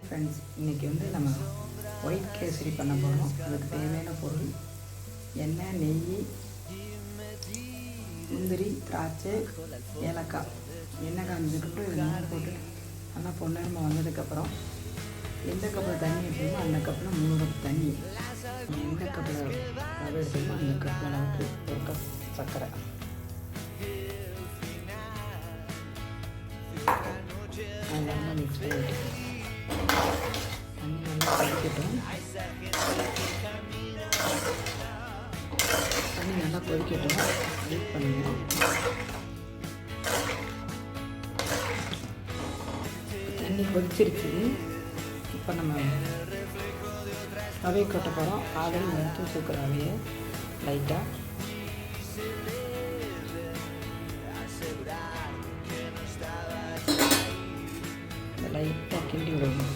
Friends இன்றைக்கி வந்து நம்ம ஒயிட் கேசரி பண்ண போகிறோம் அதுக்கு தேவையான பொருள் எண்ணெய் நெய் முந்திரி திராட்சை ஏலக்காய். எண்ணெய் காமிச்சிட்டு நல்லா போட்டு நல்லா பொன்னரமாக வந்ததுக்கப்புறம் எந்த கப்பில் தண்ணி எடுத்துமோ அந்த கப்பில் மூணு கப் தண்ணி. எந்த கப்பில் ரவை எடுத்துமோ அந்த கப் அளவுக்கு ஒரு கப் சர்க்கரை. அதெல்லாம் மிக்ஸ் பண்ணி விட்டுக்கலாம் தண்ணி நல்லா கொதிக்கட்டும். தண்ணி நல்லா கொதிக்கட்டும் வெயிட் பண்ணுங்க தண்ணி கொதிச்சிருச்சு. இப்போ நம்ம ரவை கொட்ட போகிறோம் ஆல்ரெடி எடுத்து வச்சுருக்கிற ரவையை. லைட்டாக லைட்டாக கிண்டி விடணும்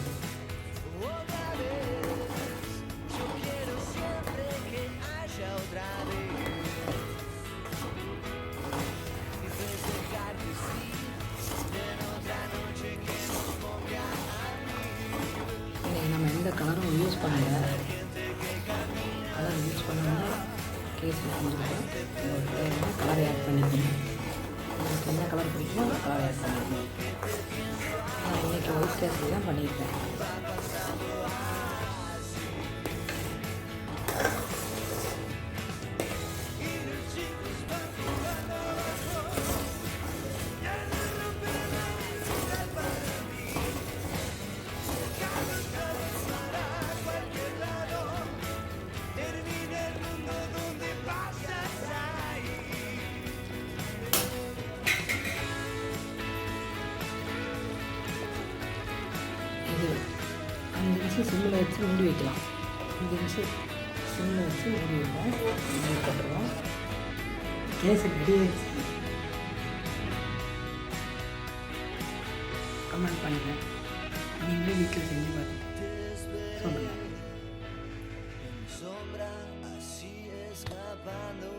இன்னைக்கு நம்ம எந்த கலரும் யூஸ் பண்ணல. கலர் யூஸ் பண்ணாமல் கேஸ் கலர் ஆட் பண்ணிக்கணும் எனக்கு என்ன கலர் பிடிக்குமோ அந்த கலர் ஆட் பண்ணிக்கணும் நான் இன்றைக்கி ஒயிட் கேசரி தான் பண்ணியிருக்கேன். இது அஞ்சு நிமிஷம் சிம்மில் வச்சு மூடி வைக்கலாம். அஞ்சு நிமிஷம் சிம்மில் வச்சு மூடி வைப்போம். அதுக்கப்புறம் கேசரி ரெடி ஆயிடுச்சு. கமெண்ட் பண்ணுங்கள் நீங்களே வீட்டில் செஞ்சு பார்த்து சொல்லுங்கள் sombra así escapando